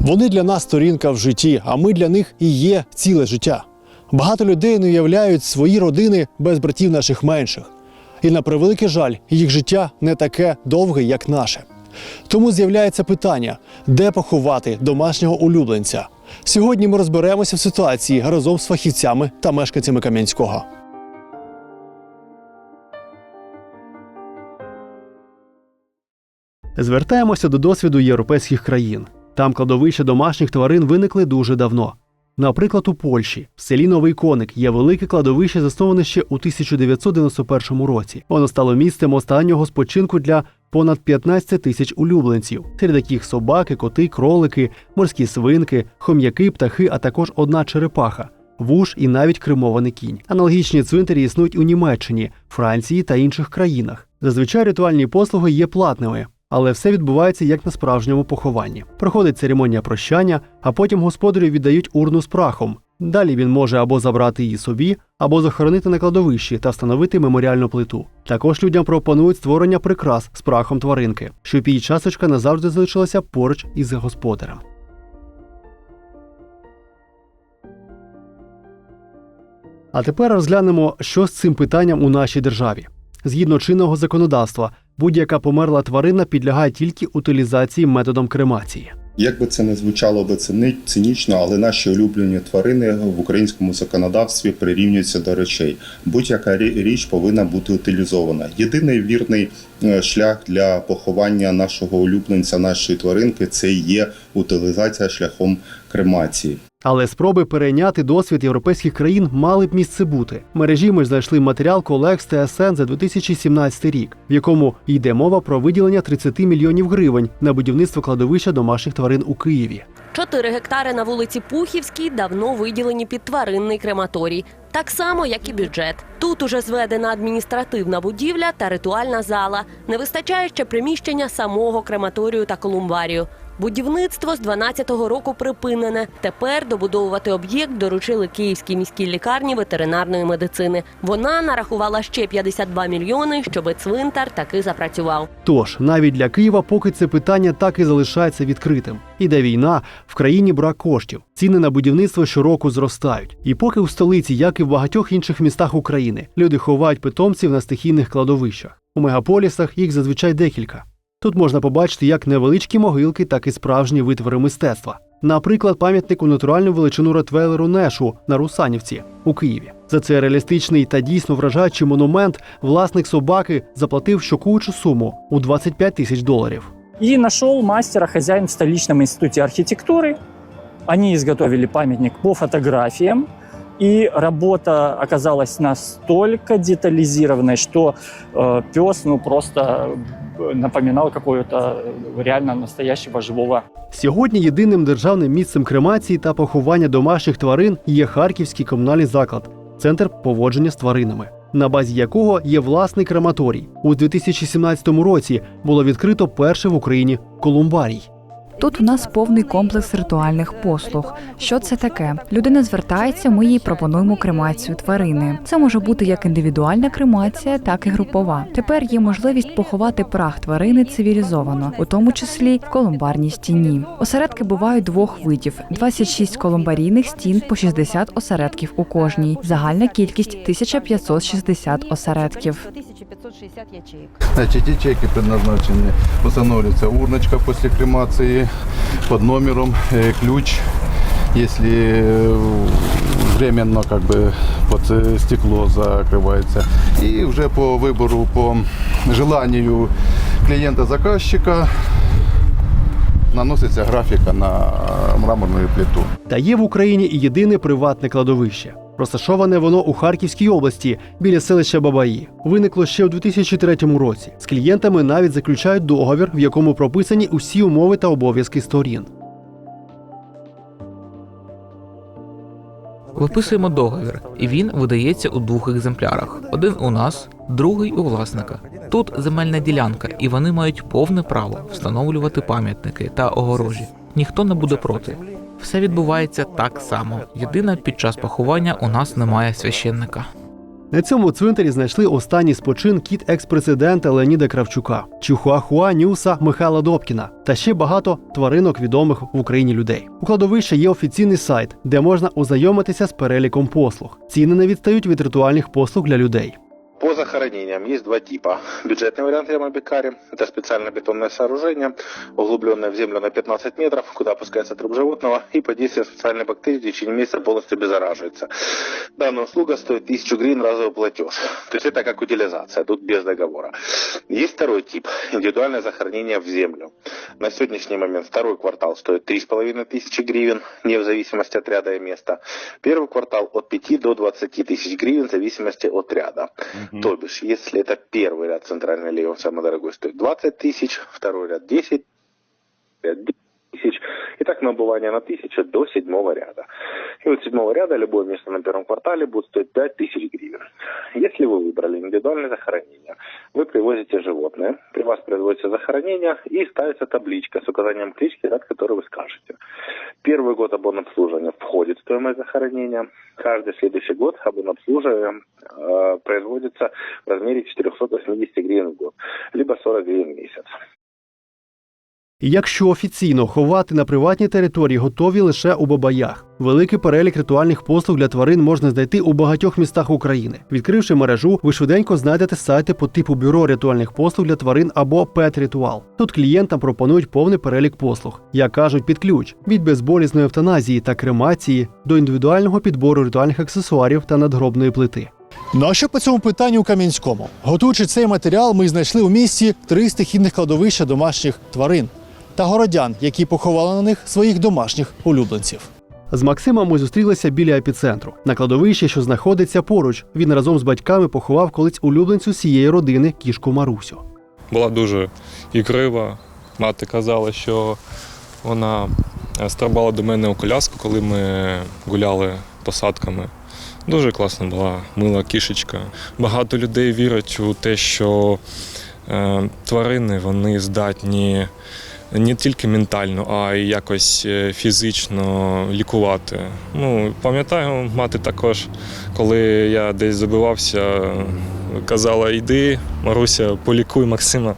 Вони для нас сторінка в житті, а ми для них і є ціле життя. Багато людей не уявляють свої родини без братів наших менших. І на превеликий жаль, їх життя не таке довге, як наше. Тому з'являється питання, де поховати домашнього улюбленця. Сьогодні ми розберемося в ситуації разом з фахівцями та мешканцями Кам'янського. Звертаємося до досвіду європейських країн. Там кладовища домашніх тварин виникли дуже давно. Наприклад, у Польщі, в селі Новий Коник, є велике кладовище, засноване ще у 1991 році. Воно стало місцем останнього спочинку для понад 15 тисяч улюбленців, серед яких собаки, коти, кролики, морські свинки, хом'яки, птахи, а також одна черепаха. Вуж і навіть кремований кінь. Аналогічні цвинтарі існують у Німеччині, Франції та інших країнах. Зазвичай ритуальні послуги є платними, але все відбувається як на справжньому похованні. Проходить церемонія прощання, а потім господарю віддають урну з прахом. Далі він може або забрати її собі, або захоронити на кладовищі та встановити меморіальну плиту. Також людям пропонують створення прикрас з прахом тваринки, щоб її часточка назавжди залишилася поруч із господарем. А тепер розглянемо, що з цим питанням у нашій державі. Згідно чинного законодавства, будь-яка померла тварина підлягає тільки утилізації методом кремації. Як би це не звучало би цинічно, але наші улюблені тварини в українському законодавстві прирівнюються до речей. Будь-яка рі- річ повинна бути утилізована. Єдиний вірний е, шлях для поховання нашого улюбленця, нашої тваринки, це є утилізація шляхом кремації. Але спроби перейняти досвід європейських країн мали б місце бути. Мережі ми знайшли матеріал колег з ТСН за 2017 рік, в якому йде мова про виділення 30 мільйонів гривень на будівництво кладовища домашніх тварин у Києві. Чотири гектари на вулиці Пухівській давно виділені під тваринний крематорій. Так само, як і бюджет. Тут уже зведена адміністративна будівля та ритуальна зала. Не вистачає ще приміщення самого крематорію та колумбарію. Будівництво з 12-го року припинене. Тепер добудовувати об'єкт доручили Київській міській лікарні ветеринарної медицини. Вона нарахувала ще 52 мільйони, щоби цвинтар таки запрацював. Тож навіть для Києва поки це питання так і залишається відкритим. Іде війна, в країні брак коштів. Ціни на будівництво щороку зростають. І поки у столиці, як і в багатьох інших містах України, люди ховають питомців на стихійних кладовищах. У мегаполісах їх зазвичай декілька. Тут можна побачити як невеличкі могилки, так і справжні витвори мистецтва. Наприклад, пам'ятник у натуральну величину Ротвейлеру Нешу на Русанівці у Києві. За цей реалістичний та дійсно вражаючий монумент власник собаки заплатив шокуючу суму у 25 тисяч доларів. И нашел мастера хозяин в столичном институте архитектуры. Они изготовили памятник по фотографиям. И работа оказалась настолько детализированной, что э, пес ну, просто э, напоминал какого-то реально настоящего живого Сьогодні єдиним державним місцем кремації та поховання домашніх тварин є Харківський комунальний заклад, центр поводження з тваринами, на базі якого є власний крематорій. У 2017 році було відкрито перше в Україні колумбарій. Тут у нас повний комплекс ритуальних послуг. Що це таке? Людина звертається, ми їй пропонуємо кремацію тварини. Це може бути як індивідуальна кремація, так і групова. Тепер є можливість поховати прах тварини цивілізовано, у тому числі в колумбарній стіні. Осередки бувають двох видів: 26 колумбарійних стін по 60 осередків у кожній. Загальна кількість 1560 осередків. 1560 ячеек. Значит, ячейки предназначены, устанавливается урночка после кремации под номером, э, ключ, если э, временно как бы под э, стекло закрывается. И уже по выбору, по желанию клиента-заказчика наносится графика на мраморную плиту. Та є в Україні і єдине приватне кладовище. Розташоване воно у Харківській області біля селища Бабаї. Виникло ще у 2003 році. З клієнтами навіть заключають договір, в якому прописані усі умови та обов'язки сторін. Виписуємо договір, і він видається у двох екземплярах: один у нас, другий у власника. Тут земельна ділянка, і вони мають повне право встановлювати пам'ятники та огорожі. Ніхто не буде проти. Все відбувається так само. Єдине, під час поховання у нас немає священника. На цьому цвинтарі знайшли останній спочин кіт екс-президента Леоніда Кравчука, Чихуахуа Нюса Михайла Добкіна та ще багато тваринок відомих в Україні людей. У кладовища є офіційний сайт, де можна ознайомитися з переліком послуг. Ціни не відстають від ритуальних послуг для людей. По захоронениям есть два типа. Бюджетный вариант яма Бекари. Это специальное бетонное сооружение, углубленное в землю на 15 метров, куда опускается труп животного и под действием специальной бактерии в течение месяца полностью обеззараживается. Данная услуга стоит 1000 гривен разовый платеж. То есть это как утилизация, тут без договора. Есть второй тип. Индивидуальное захоронение в землю. На сегодняшний момент второй квартал стоит 3500 гривен, не в зависимости от ряда и места. Первый квартал от 5 до 20 тысяч гривен в зависимости от ряда. То бишь, если это первый ряд центральной левый, он самый дорогой, стоит 20 тысяч, второй ряд 10, ряд 10 тысяч, и так набывание на 1000 до седьмого ряда. И вот седьмого ряда любое место на первом квартале будет стоить 5 тысяч гривен. Если вы выбрали индивидуальное захоронение, вы привозите животное, при вас производится захоронение и ставится табличка с указанием клички, ряд, который вы скажете. Первый год обслуживания входит в стоимость захоронения. Каждый следующий год обслуживание э, производится в размере 480 гривен в год, либо 40 гривен в месяц. Якщо офіційно ховати на приватній території готові лише у бабаях. Великий перелік ритуальних послуг для тварин можна знайти у багатьох містах України. Відкривши мережу, ви швиденько знайдете сайти по типу бюро ритуальних послуг для тварин або Pet Ritual. Тут клієнтам пропонують повний перелік послуг, як кажуть, під ключ від безболісної евтаназії та кремації до індивідуального підбору ритуальних аксесуарів та надгробної плити. Ну а що по цьому питанню у Кам'янському? Готуючи цей матеріал, ми знайшли у місті три стихійних кладовища домашніх тварин та городян, які поховали на них своїх домашніх улюбленців. З Максимом ми зустрілися біля епіцентру на кладовищі, що знаходиться поруч. Він разом з батьками поховав колись улюбленцю цієї родини кішку Марусю. була дуже ігрива. Мати казала, що вона е, стрибала до мене у коляску, коли ми гуляли посадками. Дуже класна була мила кішечка. Багато людей вірять у те, що е, тварини вони здатні не тільки ментально, а й якось е, фізично лікувати. Ну, пам'ятаю, мати також, коли я десь забивався, казала: йди, Маруся, полікуй Максима.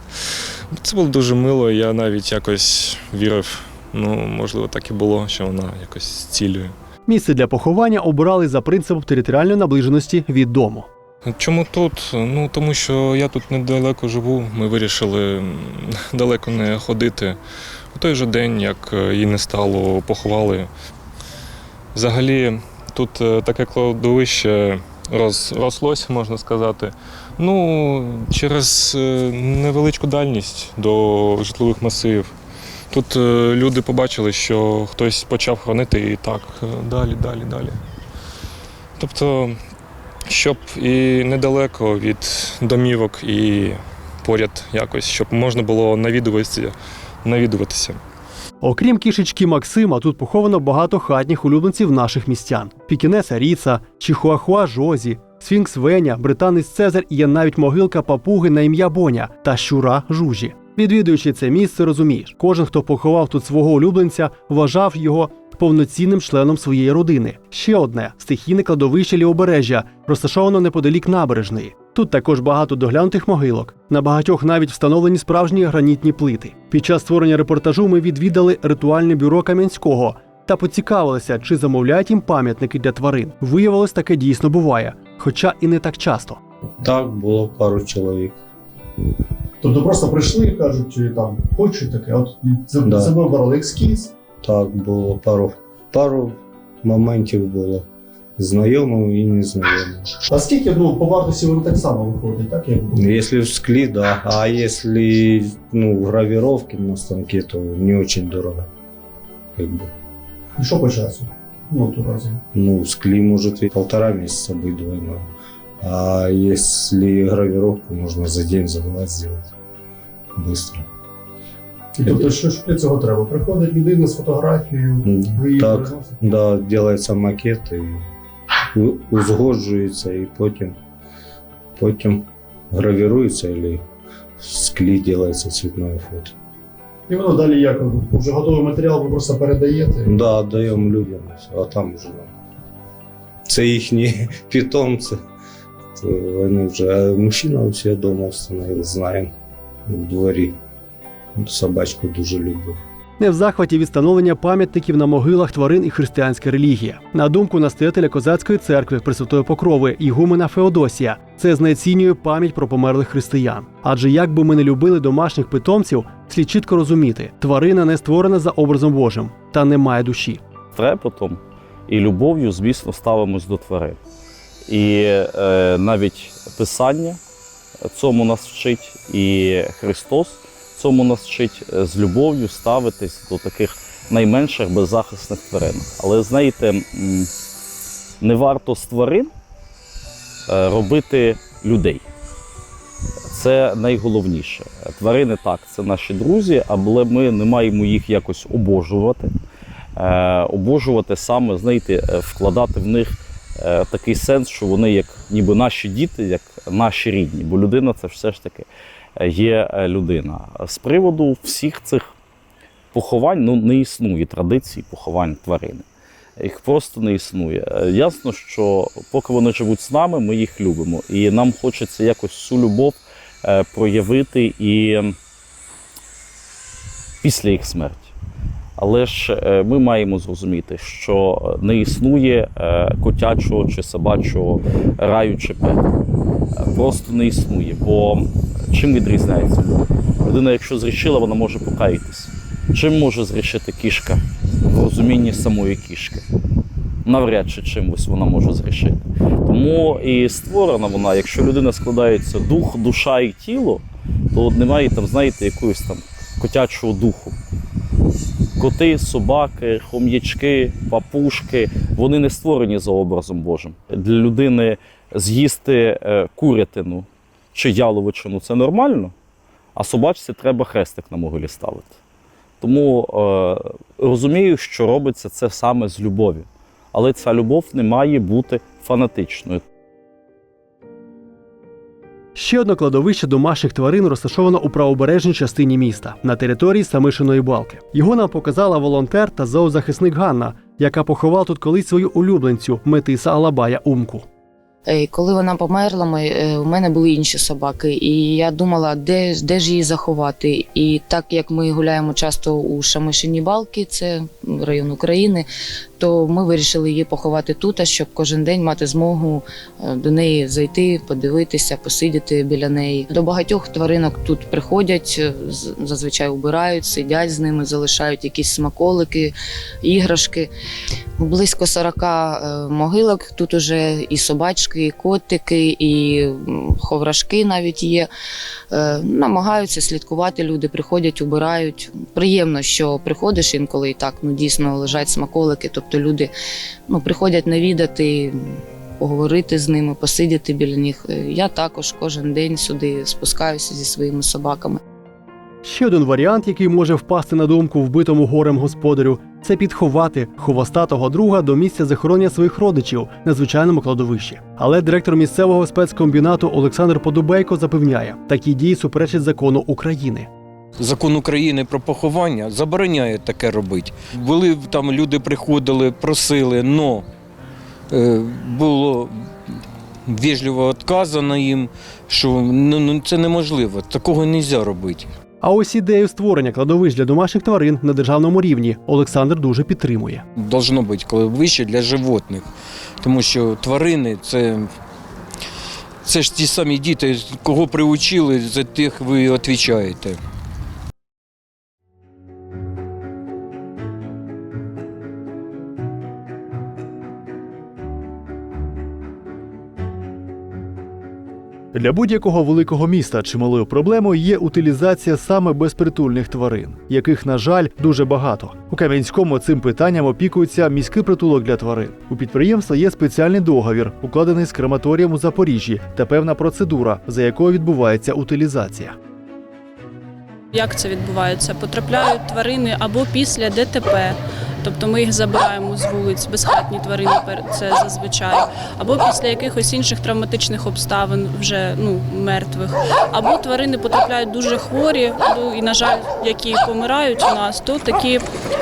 Це було дуже мило, я навіть якось вірив. Ну, можливо, так і було, що вона якось зцілює. Місце для поховання обирали за принципом територіальної наближеності від дому. Чому тут? Ну тому що я тут недалеко живу. Ми вирішили далеко не ходити. У той же день, як е, її не стало, поховали. Взагалі, тут е, таке кладовище роз, рослося, можна сказати. Ну, через е, невеличку дальність до житлових масивів. Тут люди побачили, що хтось почав хранити і так далі, далі, далі. Тобто щоб і недалеко від домівок, і поряд якось, щоб можна було навідуватися. Окрім кішечки Максима, тут поховано багато хатніх улюбленців наших містян: Пікінеса Ріца, Чихуахуа Жозі, Сфінкс Веня, британець Цезар і є навіть могилка папуги на ім'я Боня та щура Жужі. Відвідуючи це місце, розумієш, кожен, хто поховав тут свого улюбленця, вважав його повноцінним членом своєї родини. Ще одне стихійне кладовище лівобережжя, розташовано неподалік набережної. Тут також багато доглянутих могилок. На багатьох навіть встановлені справжні гранітні плити. Під час створення репортажу ми відвідали ритуальне бюро Кам'янського та поцікавилися, чи замовляють їм пам'ятники для тварин. Виявилось, таке дійсно буває, хоча і не так часто. Так, було пару чоловік. Тобто просто прийшли і кажуть, чи там хочу таке, от це, Да. це вибрали ескіз. Так, було пару, пару моментів було. Знайомого і незнайомого. А скільки ну, по вартості воно так само виходить, так як було? Если в склі, да. А если ну, в гравировке на станке, то не очень дорого. Как бы. І що по часу? Ну, тут разом. Ну, в склі может и полтора месяца быть двойной. А если гравировку можно за день, за два сделать. Быстро. І тобто, що ж для цього треба? Приходить людина з фотографією, ви її Так, да, делается макет і у- узгоджується, і потім, потім гравірується, або в склі делается цветное фото. І воно далі як? Вже готовий матеріал ви просто передаєте. Да, отдаємо людям, а там нам. Це їхні питомці. вони вже а мужчина у себе вдома встановив, знаємо в дворі. Собачку дуже любив. Не в захваті від встановлення пам'ятників на могилах тварин і християнська релігія. На думку настоятеля козацької церкви Пресвятої Покрови Ігумена Феодосія, це знецінює пам'ять про померлих християн. Адже як би ми не любили домашніх питомців, слід чітко розуміти, тварина не створена за образом Божим та не має душі. трепетом і любов'ю, звісно, ставимось до тварин. І е, навіть Писання цьому нас вчить, і Христос цьому нас вчить е, з любов'ю ставитись до таких найменших беззахисних тварин. Але знаєте, не варто з тварин е, робити людей. Це найголовніше. Тварини так, це наші друзі, але ми не маємо їх якось обожувати е, обожувати саме, знаєте, вкладати в них такий сенс, що вони як ніби наші діти, як наші рідні. Бо людина це все ж таки є е, людина. З приводу всіх цих поховань ну, не існує традиції поховань тварини. Їх просто не існує. Е, Ясно, що поки вони живуть з нами, ми їх любимо. І нам хочеться якось цю любов е, проявити і після їх смерті. Але ж ми маємо зрозуміти, що не існує котячого чи собачого раю чи петлю. Е, Просто не існує. Бо чим відрізняється людина? Якщо зрішила, вона може покаятись. Чим може зрішити кішка в розумінні самої кішки? Навряд чи чимось вона може зрішити. Тому і створена вона, якщо людина складається дух, душа і тіло, то немає там, знаєте, якогось там котячого духу. Коти, собаки, хом'ячки, папушки вони не створені за образом Божим. Для людини з'їсти е, курятину чи яловичину це нормально, а собачці треба хрестик на могилі ставити. Тому е, розумію, що робиться це саме з любові. Але ця любов не має бути фанатичною. Ще одне кладовище домашніх тварин розташовано у правобережній частині міста на території Самишиної балки. Його нам показала волонтер та зоозахисник Ганна, яка поховала тут колись свою улюбленцю метиса Алабая Умку. Е, Коли вона померла, ми, е, у мене були інші собаки, і я думала, де, де ж її заховати. І так як ми гуляємо часто у Шамишині Балки, це район України, то ми вирішили її поховати тут, щоб кожен день мати змогу е, до неї зайти, подивитися, посидіти біля неї. До багатьох тваринок тут приходять, е, зазвичай убирають, сидять з ними, залишають якісь смаколики, іграшки. Близько 40 е, могилок. Тут уже і собачки, і котики, і ховрашки навіть є. Намагаються слідкувати люди, приходять, убирають. Приємно, що приходиш інколи і так ну дійсно лежать смаколики. Тобто люди ну, приходять навідати. Поговорити з ними, посидіти біля них. Е, Я також кожен день сюди спускаюся зі своїми собаками. Ще один варіант, який може впасти на думку вбитому горем господарю, це підховати хвостатого друга до місця захоронення своїх родичів на звичайному кладовищі. Але директор місцевого спецкомбінату Олександр Подубейко запевняє, такі дії суперечать закону України. Закон України про поховання забороняє таке робити. Були там люди приходили, просили, но е, було вежливо відказано їм, що ну, ну, це неможливо, такого не можна робити. А ось ідею створення кладовищ для домашніх тварин на державному рівні Олександр дуже підтримує. Должно бути кладовище для животних, тому що тварини це. Це ж ті самі діти, кого приучили, за тих ви відповідаєте. Для будь-якого великого міста чималою проблемою є утилізація саме безпритульних тварин, яких, на жаль, дуже багато. У Кам'янському цим питанням опікується міський притулок для тварин. У підприємства є спеціальний договір, укладений з крематорієм у Запоріжжі, та певна процедура, за якою відбувається утилізація. Як це відбувається? Потрапляють тварини або після ДТП, тобто ми їх забираємо з вулиць, безхатні тварини це зазвичай, або після якихось інших травматичних обставин, вже ну мертвих, або тварини потрапляють дуже хворі, ну і на жаль, які помирають у нас, то такі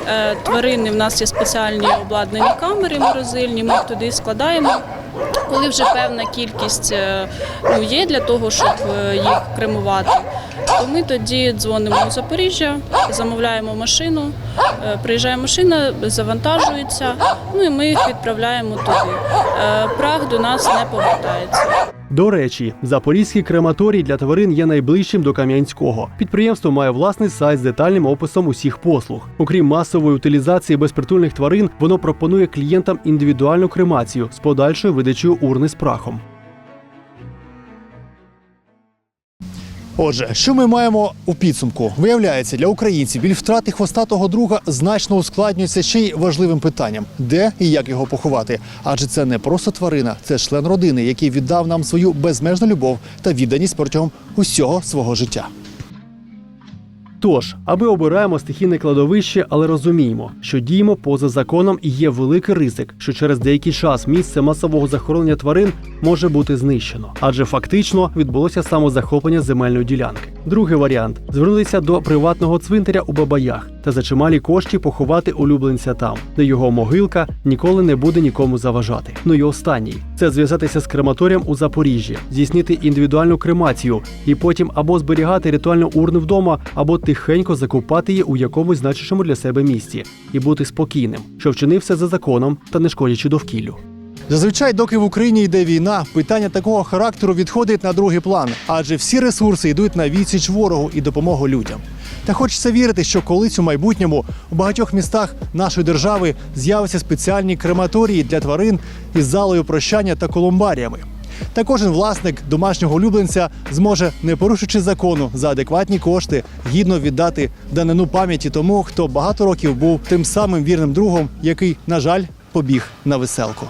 е, тварини в нас є спеціальні обладнані камери морозильні. Ми їх туди складаємо. Коли вже певна кількість е, ну, є для того, щоб е, їх кремувати, то ми тоді дзвонимо у Запоріжжя, замовляємо машину, е, приїжджає машина, завантажується, ну і ми їх відправляємо туди. Е, Прах до нас не повертається. До речі, запорізький крематорій для тварин є найближчим до Кам'янського. Підприємство має власний сайт з детальним описом усіх послуг. Окрім масової утилізації безпритульних тварин, воно пропонує клієнтам індивідуальну кремацію з подальшою видачею урни з прахом. Отже, що ми маємо у підсумку? Виявляється, для українців біль втрати хвостатого друга значно ускладнюється ще й важливим питанням: де і як його поховати. Адже це не просто тварина, це член родини, який віддав нам свою безмежну любов та відданість протягом усього свого життя. Тож, аби обираємо стихійне кладовище, але розуміємо, що діємо поза законом і є великий ризик, що через деякий час місце масового захоронення тварин може бути знищено, адже фактично відбулося самозахоплення земельної ділянки. Другий варіант звернутися до приватного цвинтаря у Бабаях та за чималі кошти поховати улюбленця там, де його могилка ніколи не буде нікому заважати. Ну і останній це зв'язатися з крематорієм у Запоріжжі, здійснити індивідуальну кремацію і потім або зберігати ритуальну урну вдома, або тихенько закопати її у якомусь значущому для себе місці і бути спокійним, що вчинив все за законом та не шкодячи довкіллю. Зазвичай, доки в Україні йде війна, питання такого характеру відходить на другий план, адже всі ресурси йдуть на відсіч ворогу і допомогу людям. Та хочеться вірити, що колись у майбутньому у багатьох містах нашої держави з'являться спеціальні крематорії для тварин із залою прощання та колумбаріями. Та кожен власник домашнього улюбленця зможе, не порушуючи закону за адекватні кошти, гідно віддати данину пам'яті тому, хто багато років був тим самим вірним другом, який, на жаль, побіг на веселку.